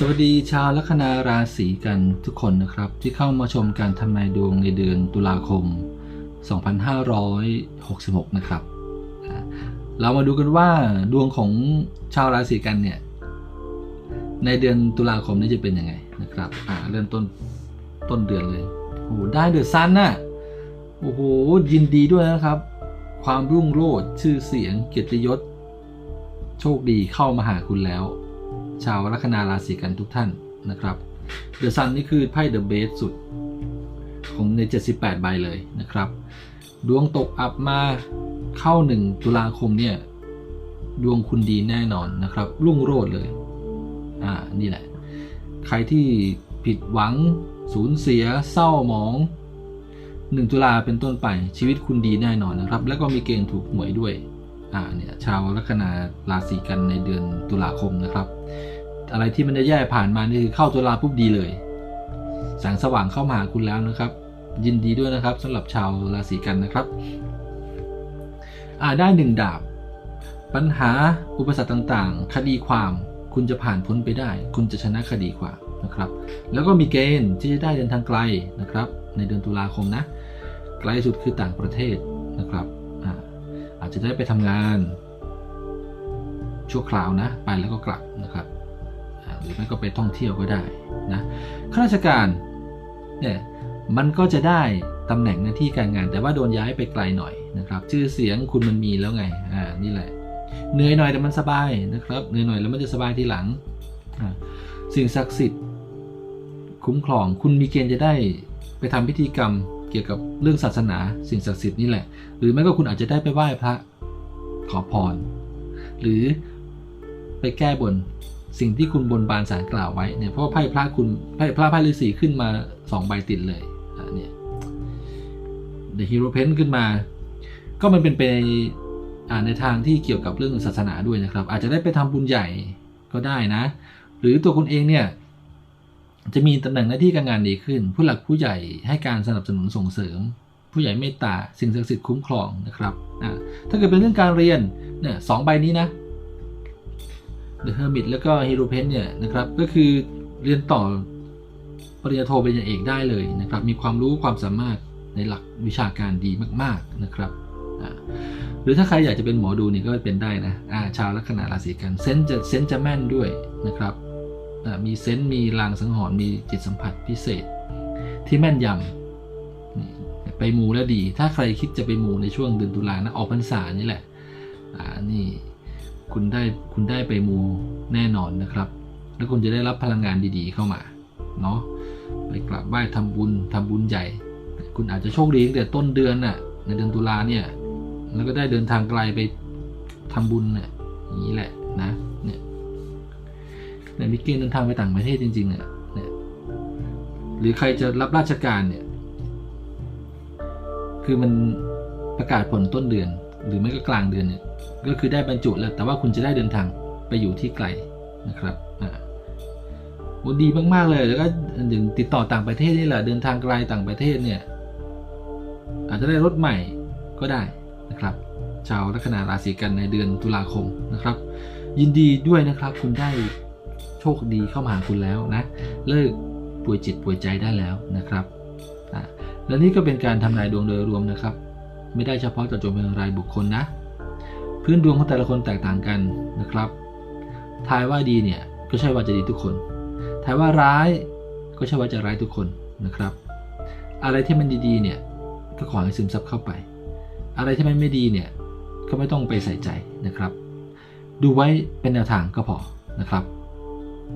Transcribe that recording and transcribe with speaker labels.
Speaker 1: สวัสดีชาวลัคนาราศีกันทุกคนนะครับ ที่เข้ามาชมการทำนายดวงในเดือนตุลาคม 2566 นะครับ เรามาดูกันว่าดวงของชาวราศีกันเนี่ย ในเดือนตุลาคมนี้จะเป็นยังไงนะครับอ่าเริ่มต้นต้นเดือนเลยโอ้โหได้เดือดซันน่ะโอ้โหยินดีด้วยนะครับ ความรุ่งโรจน์ชื่อเสียงเกียรติยศ โชคดีเข้ามาหาคุณแล้ว ชาวลัคนาราศีกันทุกท่านนะครับเดอะซันนี่คือไพ่เดอะเบสสุดของใน 78 ใบเลยนะครับ ดวงตกอับมาเข้า 1 ตุลาคมเนี่ย ดวงคุณดีแน่นอนนะครับ รุ่งโรจน์เลย อ่า นี่แหละ ใครที่ผิดหวัง สูญเสีย เศร้าหมอง 1 ตุลาเป็นต้นไปชีวิตคุณดีแน่นอนนะครับ แล้วก็มีเกณฑ์ถูกหวยด้วย อ่าเนี่ยชาวลัคนาราศีกันในเดือนตุลาคมนะครับ อะไรที่มันจะแย่ผ่านมานี่คือเข้าตุลาปุ๊บดีเลยแสงสว่างเข้ามาหาคุณแล้วนะครับ ยินดีด้วยนะครับสำหรับชาวราศีกันนะครับ อ่าได้หนึ่งดาบ ปัญหาอุปสรรคต่างๆ คดีความคุณจะผ่านพ้นไปได้ คุณจะชนะคดีความนะครับ แล้วก็มีเกณฑ์ที่จะได้เดินทางไกลนะครับ ในเดือนตุลาคมนะ ไกลสุดคือต่างประเทศนะครับ อาจจะได้ไปทำงาน ชั่วคราวนะ ไปแล้วก็กลับนะครับ หรือไม่ก็ไปท่องเที่ยวก็ได้นะข้าราชการเนี่ยมันก็จะได้ตำแหน่งหน้าที่การงาน แต่ว่าโดนย้ายไปไกลหน่อยนะครับ ชื่อเสียงคุณมันมีแล้วไงอ่านี่แหละเหนื่อยหน่อยแต่มันสบายนะครับเหนื่อยหน่อยแล้วมันจะสบายทีหลังสิ่งศักดิ์สิทธิ์ คุ้มครองคุณมีเกณฑ์จะได้ไปทำพิธีกรรม เกี่ยวกับเรื่องศาสนาสิ่งศักดิ์สิทธิ์นี่แหละ หรือไม่ก็คุณอาจจะได้ไปไหว้พระขอพร หรือไปแก้บนสิ่งที่คุณบนบานสารกล่าวไว้เนี่ยเพราะว่าไพ่พระคุณไพ่พระไพ่ฤาษีขึ้นมาสองใบติดเลยอะเนี่ย The Hero Pen ขึ้นมา ก็มันเป็นไปในทางที่เกี่ยวกับเรื่องศาสนาด้วยนะครับ อาจจะได้ไปทำบุญใหญ่ก็ได้นะ หรือตัวคุณเองเนี่ย จะมีตำแหน่งหน้าที่การงานดีขึ้น ผู้หลักผู้ใหญ่ให้การสนับสนุนส่งเสริม ผู้ใหญ่เมตตาสิ่งศักดิ์สิทธิ์คุ้มครองนะครับถ้าเกิดเป็นเรื่องการเรียนเนี่ยสองใบนี้นะ The Hermit แล้วก็ Hero Pen เนี่ยนะครับก็คือเรียนต่อปริญญาโทปริญญาเอกได้เลยนะครับ มีความรู้ความสามารถในหลักวิชาการดีมาก ๆนะครับหรือถ้าใครอยากจะเป็นหมอดูนี่ก็เป็นได้นะอาชาวลัคนาราศีกันเซนจะเซนจะแม่นด้วยนะครับ มีเซนส์มีลางสังหรณ์มีจิตสัมผัสพิเศษ ที่แม่นยำไปมูแล้วดี ถ้าใครคิดจะไปมูในช่วงเดือนตุลานะออกพรรษานี่แหละอ่านี่คุณได้คุณได้ไปมูแน่นอนนะครับ แล้วคุณจะได้รับพลังงานดีๆเข้ามาเนาะไปกราบไหว้ทำบุญทำบุญใหญ่ คุณอาจจะโชคดีตั้งแต่ต้นเดือนน่ะในเดือนตุลาเนี่ยแล้วก็ได้เดินทางไกลไปทำบุญเนี่ยอย่างนี้แหละนะเนี่ย ในมิเกณฑ์เดินทางไปต่างประเทศจริงๆเนี่ยเนี่ยหรือใครจะรับราชการเนี่ย คือมันประกาศผลต้นเดือน หรือไม่ก็กลางเดือนเนี่ย ก็คือได้บรรจุแล้ว แต่ว่าคุณจะได้เดินทางไปอยู่ที่ไกลนะครับอ่าโอ้ดีมากๆเลย แล้วก็ถึงติดต่อต่างประเทศนี่แหละ เดินทางไกลต่างประเทศเนี่ย อาจจะได้รถใหม่ก็ได้นะครับ ชาวลัคนาราศีกันในเดือนตุลาคมนะครับ ยินดีด้วยนะครับ คุณได้ โชคดีเข้ามาหาคุณแล้วนะ เลิกป่วยจิตป่วยใจได้แล้วนะครับและนี่ก็เป็นการทำนายดวงโดยรวมนะครับ ไม่ได้เฉพาะเจาะจงเป็นรายบุคคลนะ พื้นดวงของแต่ละคนแตกต่างกันนะครับทายว่าดีเนี่ยก็ใช่ว่าจะดีทุกคนทายว่าร้ายก็ใช่ว่าจะร้ายทุกคนนะครับ อะไรที่มันดีๆเนี่ยก็ขอให้ซึมซับเข้าไป อะไรที่มันไม่ดีเนี่ยก็ไม่ต้องไปใส่ใจนะครับ ดูไว้เป็นแนวทางก็พอนะครับ